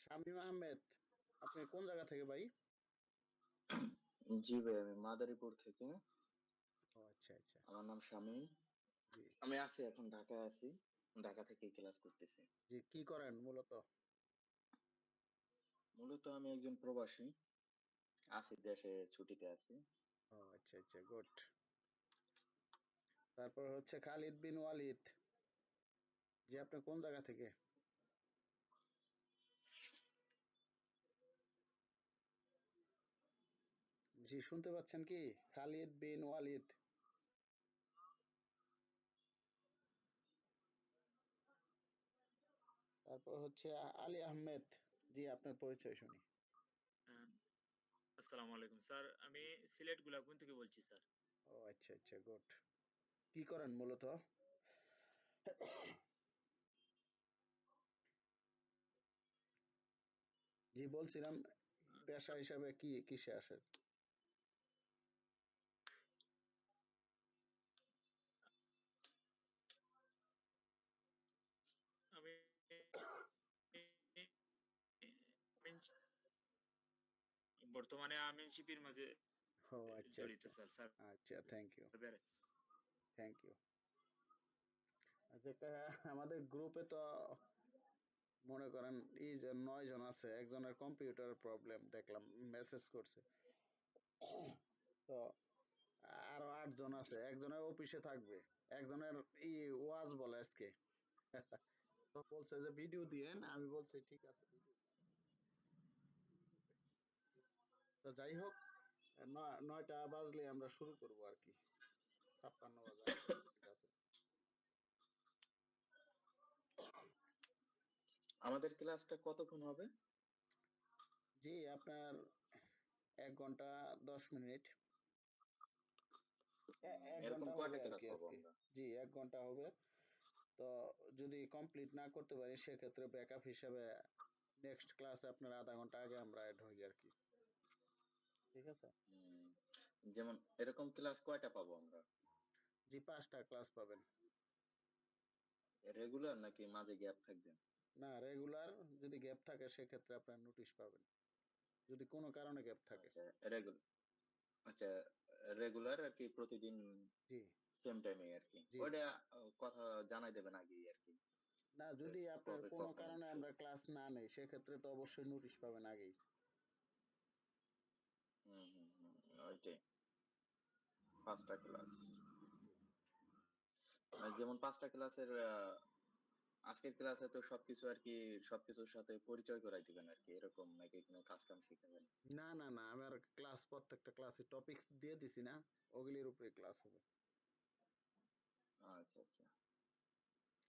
শামীম আহমেদ আপনি কোন জায়গা থেকে ভাই? জি ভাই আমি মাদারীপুর থেকে। ও আচ্ছা আচ্ছা। আমার নাম শামীম। আমি আছি এখন ঢাকায় আছি। ঢাকা থেকে ক্লাস করতেছি। জি কি করেন মূলত? মূলত আমি একজন প্রবাসী। আছি দেশে ছুটিতে আছি। ও আচ্ছা আচ্ছা গুড। তারপর হচ্ছে খালিদ বিন ওয়ালিদ। জি আপনি কোন জায়গা থেকে? জি শুনতে পাচ্ছেন কি? খালিদ বিন ওয়ালিদ। তারপর হচ্ছে আলী আহমেদ। জি আপনার পরিচয় শুনি। আসসালামু আলাইকুম স্যার। আমি সিলেট গোলাপগঞ্জ থেকে বলছি স্যার। ও আচ্ছা আচ্ছা গুড। কি করেন মূলত? জি বলছিলাম পেশা হিসাবে কি কিসে আসেন আমি বর্তমানে আমিন শিপির মাঝে ও আচ্ছা জড়িত আচ্ছা। Sir sir. আচ্ছা থ্যাংক ইউ থ্যাংক ইউ আচ্ছা আমাদের গ্রুপে তো মনে করেন এই যে নয় জন আছে একজনের কম্পিউটার প্রবলেম দেখলাম মেসেজ করছে। তো আরও আট জন আছে একজনের অফিসে থাকবে একজনের ই ওয়াজ বলে আজকে। তো বলছে যে ভিডিও দিয়েন আমি বলছি ঠিক আছে video দিন। তো যাই হোক নয়টা বাজলে আমরা শুরু করব আর কি। ছাপ্পান্ন বাজে ঠিক আছে? আমাদের ক্লাসটা কতক্ষণ হবে? জি আপনার এক ঘণ্টা দশ মিনিট। জি এক ঘণ্টা হবে। তো যদি কমপ্লিট না করতে পারি সেক্ষেত্রে ব্যাকআপ হিসাবে নেক্সট ক্লাসে আপনার আধা ঘণ্টা আগে আমরা অ্যাড হই আর কি। ঠিক আছে? যেমন এরকম ক্লাস কয়টা পাবো আমরা? জি পাঁচটা ক্লাস পাবেন। রেগুলার নাকি মাঝে গ্যাপ থাকবে? না রেগুলার যদি গ্যাপ থাকে সেক্ষেত্রে আপনার নোটিশ পাবেন। যদি কোনো কারণে গ্যাপ থাকে। আচ্ছা রেগুলার আচ্ছা রেগুলার আর কি প্রতিদিন জি। সেম টাইমে আর কি। ওটা কথা জানাই দেবেন আগেই আর কি। না যদি আপনার কোনো কারণে আমরা ক্লাস না নেই সেক্ষেত্রে তো অবশ্যই নোটিশ পাবেন আগেই। ওইটাই। পাঁচটা ক্লাস যেমন পাঁচটা ক্লাসের আজকের ক্লাসে তো সবকিছু আর কি সবকিছুর সাথে পরিচয় করাই দিবেন আর কি এরকম নাকি কোনো কাজ কাম শিখাবেন? না না না আমার ক্লাস প্রত্যেকটা ক্লাসে টপিকস দিয়ে দিছি না ওগুলির উপরে ক্লাস হবে। আচ্ছা আচ্ছা।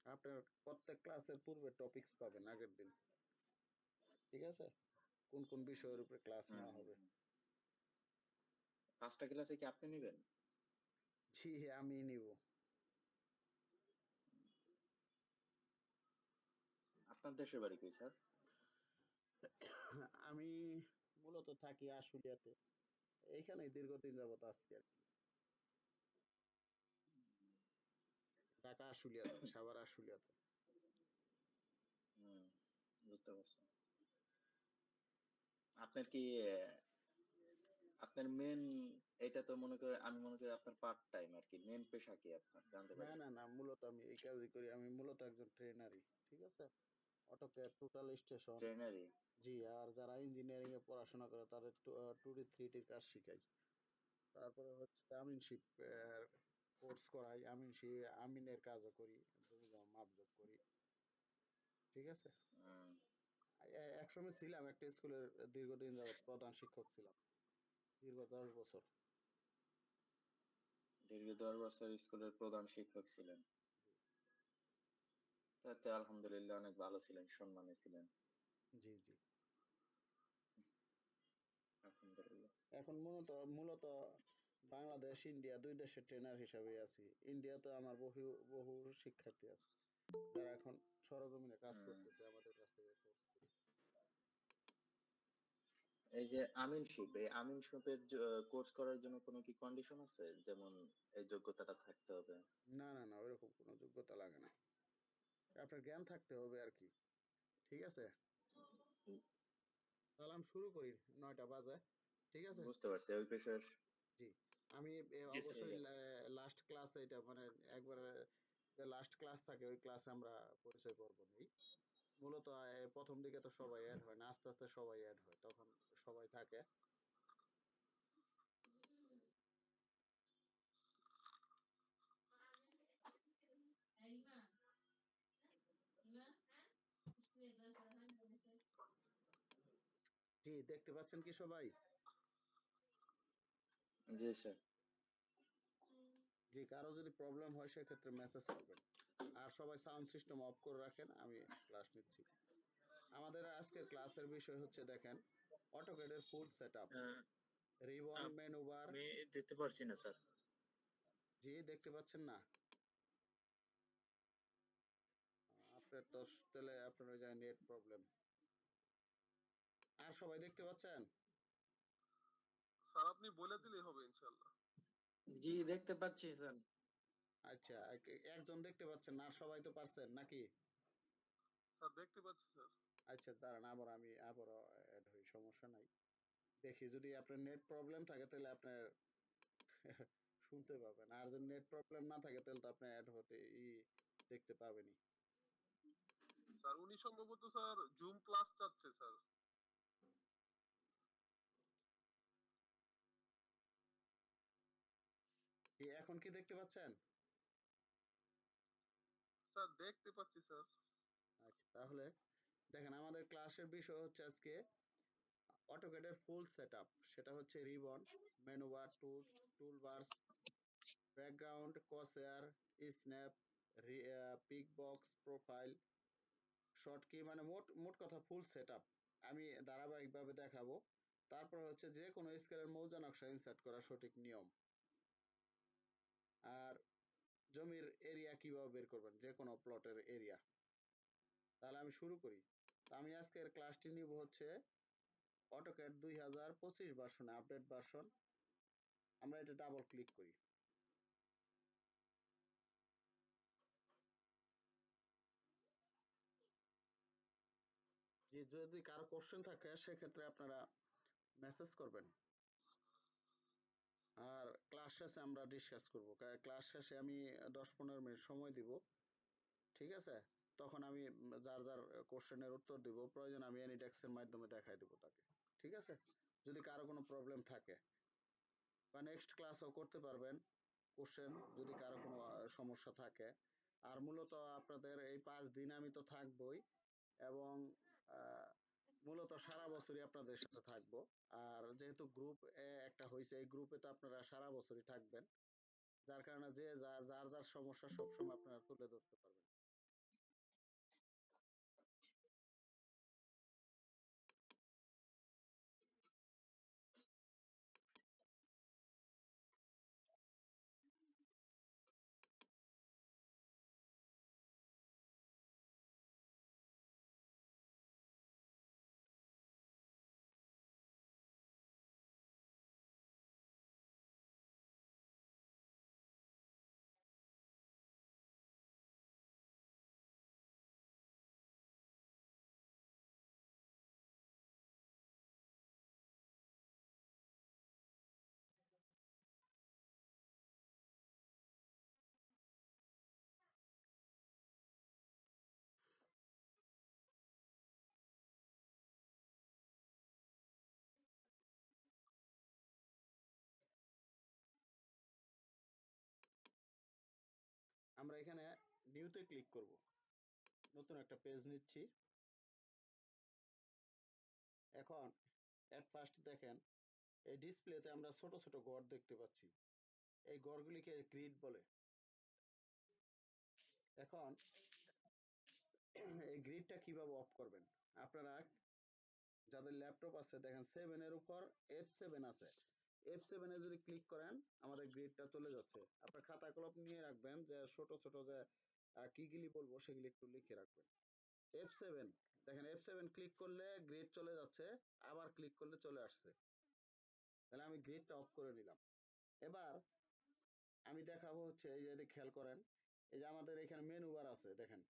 আপনার প্রত্যেক ক্লাসের পূর্বে টপিকস পাবেন আগের দিন। ঠিক আছে? কোন কোন বিষয়ের উপরে ক্লাস নেওয়া হবে। পাঁচটা ক্লাসে কি আপনি নেবেন? জি আমি নিব। আপনার দেশের বাড়ি কই স্যার? আমি মূলত থাকি আশুলিয়াতে। এইখানে দীর্ঘদিন যাবত আসছি আর কি। ঢাকা আশুলিয়াতে সাভার আশুলিয়াতে। বুঝতে পারছি। আপনার কি আপনার মেন এটা তো মনে করে আমি মনে করি আপনার পার্ট টাইম আর কি মেন পেশা কি আপনার? জানতে পারি না না মূলত আমি এই কাজই করি আমি মূলত একজন ট্রেনারই ঠিক আছে? AutoCAD total station. ট্রেনারি জি আর যারা ইঞ্জিনিয়ারিং এ পড়াশোনা করে তাদের টু ডি থ্রি ডির কাজ শিখাই। তারপরে হচ্ছে আমিনশিপ কোর্স করাই আমিনশিপ আমিনের কাজও করি মাপজোক করি ঠিক আছে? এ- এক সময় ছিলাম একটা স্কুলের দীর্ঘদিন যাবত প্রধান শিক্ষক ছিলাম। দীর্ঘ দশ বছর। দীর্ঘ দশ বছর স্কুলের প্রধান শিক্ষক ছিলেন। তাতে আলহামদুলিল্লাহ অনেক ভালো ছিলেন সম্মানে ছিলেন। জি জি। আলহামদুলিল্লাহ। এখন মূলত মূলত বাংলাদেশ ইন্ডিয়া দুই দেশের ট্রেনার হিসাবে আছি। ইন্ডিয়াতে আমার বহু বহু শিক্ষার্থী আছে। যারা এখন সরজমিনে কাজ। করতেছে আমাদের কাছ থেকে। কোর্স করে এই যে আমিনশিপ এই আমিনশিপের কোর্স করার জন্য কোনো কি কন্ডিশন আছে? যেমন এই যোগ্যতাটা থাকতে হবে। না না না ওইরকম কোনো যোগ্যতা লাগে না। আপনার জ্ঞান থাকতে হবে আর কি। ঠিক আছে? তাহলে আমি শুরু করি নয়টা বাজে। ঠিক আছে? বুঝতে পারছি ওই পেশার আমি জি, স্যার, অবশ্যই লাস্ট ক্লাস এটা মানে একবারে যে লাস্ট ক্লাস থাকে ওই ক্লাসে আমরা পরিচয় পর্ব নেই। মূলত প্রথম দিকে তো সবাই অ্যাড হয় না আস্তে আস্তে সবাই অ্যাড হয়। তখন সবাই থাকে। জি দেখতে পাচ্ছেন কি সবাই? জি স্যার। জি কারও যদি প্রবলেম হয় সেক্ষেত্রে মেসেজ করবেন। আর সবাই সাউন্ড সিস্টেম অফ করে রাখেন আমি ক্লাস নিচ্ছি। আমাদের আজকের ক্লাসের বিষয় হচ্ছে দেখেন অটোকেডের ফুল সেটআপ। রিবন আপ- আমি দেখতে পারছি না স্যার। জি দেখতে পাচ্ছেন না। আপনার তো তাহলে আপনার জায়গায় নেট প্রবলেম। আর সবাই দেখতে পাচ্ছেন? স্যার আপনি বলে দিলেই হবে ইনশাল্লাহ জি দেখতে পাচ্ছি স্যার। আচ্ছা একজন দেখতে পাচ্ছেন না সবাই তো পারছেন নাকি? স্যার দেখতে পাচ্ছি স্যার। আচ্ছা দাঁড়ান আবার আমি আবারও অ্যাড হই সমস্যা নাই। দেখি যদি আপনার নেট প্রবলেম থাকে তাহলে আপনার শুনতে পাবেন। আর যদি নেট প্রবলেম না থাকে তাহলে তো আপনি অ্যাড হতে ই দেখতে পাবেনই। স্যার উনি সম্ভবত স্যার জুম ক্লাস চাচ্ছে স্যার। এখন কি দেখতে পাচ্ছেন? স্যার দেখতে পাচ্ছি স্যার। আচ্ছা তাহলে দেখেন আমাদের ক্লাসের বিষয় হচ্ছে আজকে অটোক্যাডের ফুল সেটআপ সেটা হচ্ছে ribbon menu bar tools tool bars background cursor snap pick profile short কি মানে মোট মোট কথা ফুল সেটআপ আমি ধারাবাহিকভাবে দেখাবো। তারপর হচ্ছে যে কোনো স্কেলের মৌজা নকশা ইনসার্ট করা সঠিক নিয়ম। আর জমির এরিয়া কীভাবে বের করবেন? যে কোনো প্লটের এরিয়া তাহলে আমি শুরু করি। আমি আজকের ক্লাসটি নিব হচ্ছে অটোক্যাড দুই হাজার পঁচিশ ভার্সনে আপডেট ভার্সন আমরা এটা ডাবল ক্লিক করি। যে যদি কারও কোশ্চেন থাকে, সেক্ষেত্রে আপনারা মেসেজ করবেন। আর ক্লাস শেষে আমরা ডিসকাস করব। ক্লাস শেষে আমি দশ পনেরো মিনিট সময় দিব। ঠিক আছে? তখন আমি যার যার কোশ্চেনের উত্তর দিব, প্রয়োজন আমি এনিডেক্সের মাধ্যমে দেখাই দেবো তাকে, ঠিক আছে? যদি কারও কোনো প্রবলেম থাকে। বা নেক্সট ক্লাসও করতে পারবেন কোশ্চেন যদি কারও কোনো সমস্যা থাকে। আর মূলত আপনাদের এই পাঁচ দিন আমি তো থাকবই এবং মূলত সারা বছরই আপনাদের সাথে থাকব। আর যেহেতু গ্রুপ একটা হয়েছে এই গ্রুপে তো আপনারা সারা বছরই থাকবেন। যার কারণে যে যার যার সমস্যা সবসময় আপনারা তুলে ধরতে পারবেন। নিউতে ক্লিক করব। নতুন একটা পেজ নিচ্ছি। এখন এট ফার্স্ট দেখেন, এই ডিসপ্লেতে আমরা ছোট ছোট ঘর দেখতে পাচ্ছি। এই ঘরগুলিকে গ্রিড বলে। এখন, এই গ্রিডটা কীভাবে অফ করবেন? আপনারা, যাদের ল্যাপটপ আছে, দেখেন সেভেন এর উপর এফ সেভেন আছে। এফ সেভেন যদি ক্লিক করেন, আমাদের গ্রিডটা চলে যাচ্ছে। আপনার খাতা নিয়ে রাখবেন যে ছোট ছোট যে কিগুলি বলব সেগুলি একটু লিখে রাখবেন। এফ সেভেন দেখেন এফ সেভেন ক্লিক করলে গ্রিড চলে যাচ্ছে, আবার ক্লিক করলে চলে আসছে। তাহলে আমি গ্রিডটা অফ করে নিলাম এবার আমি দেখাবো হচ্ছে, এই যে খেয়াল করেন, এই যে আমাদের এখানে মেনু বার আছে, দেখেন।